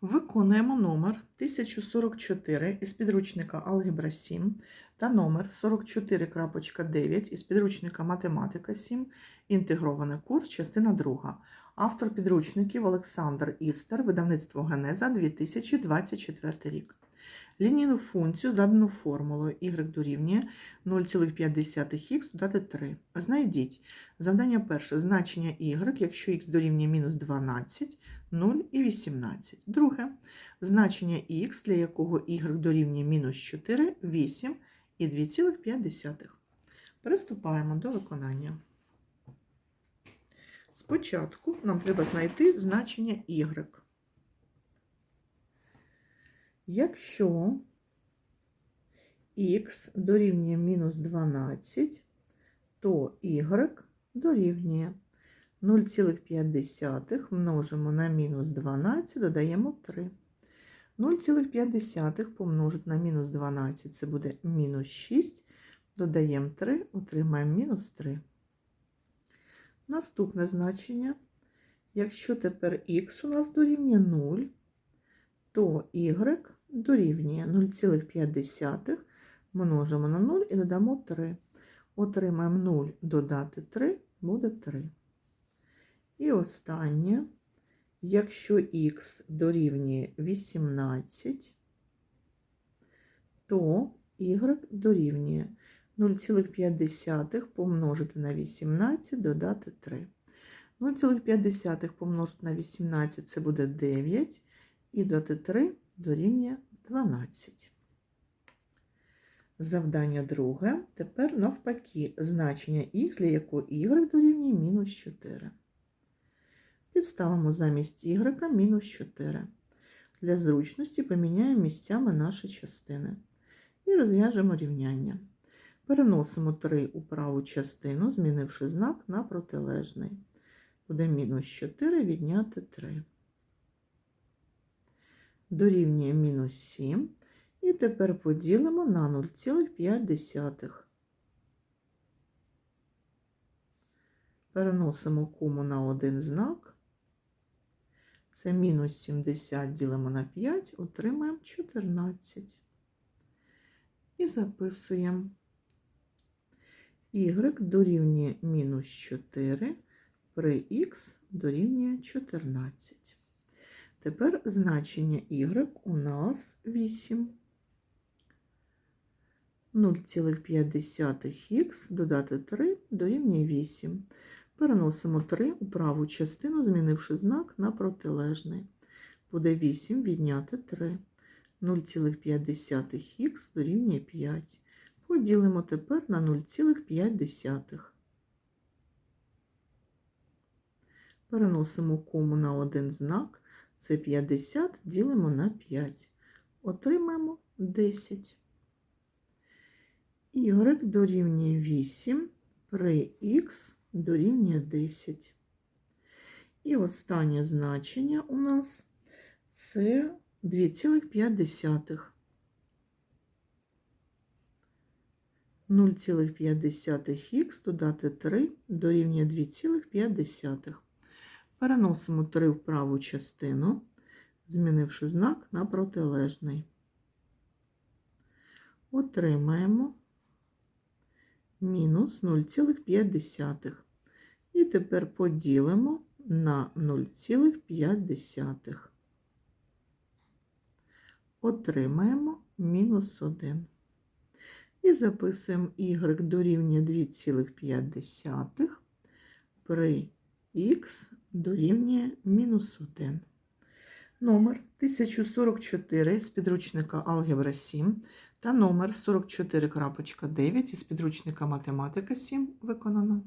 Виконуємо номер 1044 із підручника Алгебра 7 та номер 44.9 із підручника Математика 7, інтегрований курс, частина 2. Автор підручників Олександр Істер, видавництво Генеза 2024 рік. Лінійну функцію задану формулою y дорівнює 0,5х додати 3. Знайдіть завдання перше значення y, якщо х дорівнює мінус 12, 0 і 18. Друге значення х, для якого y дорівнює мінус 4, 8 і 2,5. Приступаємо до виконання. Спочатку нам треба знайти значення y. Якщо х дорівнює мінус 12, то y дорівнює 0,5 множимо на мінус 12, додаємо 3. 0,5 помножити на мінус 12 це буде мінус 6, додаємо 3, отримаємо мінус 3. Наступне значення. Якщо тепер х у нас дорівнює 0, то y дорівнює 0,5 множимо на 0 і додамо 3. Отримаємо 0 додати 3 буде 3. І останнє, якщо х дорівнює 18, то y дорівнює 0,5 помножити на 18, додати 3. 0,5 помножити на 18 це буде 9, і додати 3 дорівнює 12. Завдання друге. Тепер навпаки значення х, для якого y дорівнює мінус 4. Підставимо замість y мінус 4. Для зручності поміняємо місцями наші частини. І розв'яжемо рівняння. Переносимо 3 у праву частину, змінивши знак на протилежний. Буде мінус 4 відняти 3. Дорівнює мінус 7. І тепер поділимо на 0,5. Переносимо кому на один знак. Це мінус 70 ділимо на 5, отримаємо 14. І записуємо. Y дорівнює мінус 4 при х дорівнює 14. Тепер значення y у нас 8. 0,5х додати 3 дорівнює 8. Переносимо 3 у праву частину, змінивши знак на протилежний. Буде 8 відняти 3. 0,5х дорівнює 5. Поділимо тепер на 0,5. Переносимо кому на один знак. Це 50 ділимо на 5. Отримаємо 10. Y дорівнює 8 при х дорівнює 10. І останнє значення у нас це 2,5. 0,5х додати 3 дорівнює 2,5. Переносимо 3 в праву частину, змінивши знак на протилежний. Отримаємо мінус 0,5. І тепер поділимо на 0,5. Отримаємо мінус 1. І записуємо y дорівнює 2,5 при х дорівнює мінус 1. Номер 1044 з підручника Алгебра 7 та номер 44.9 із підручника Математика 7 виконано.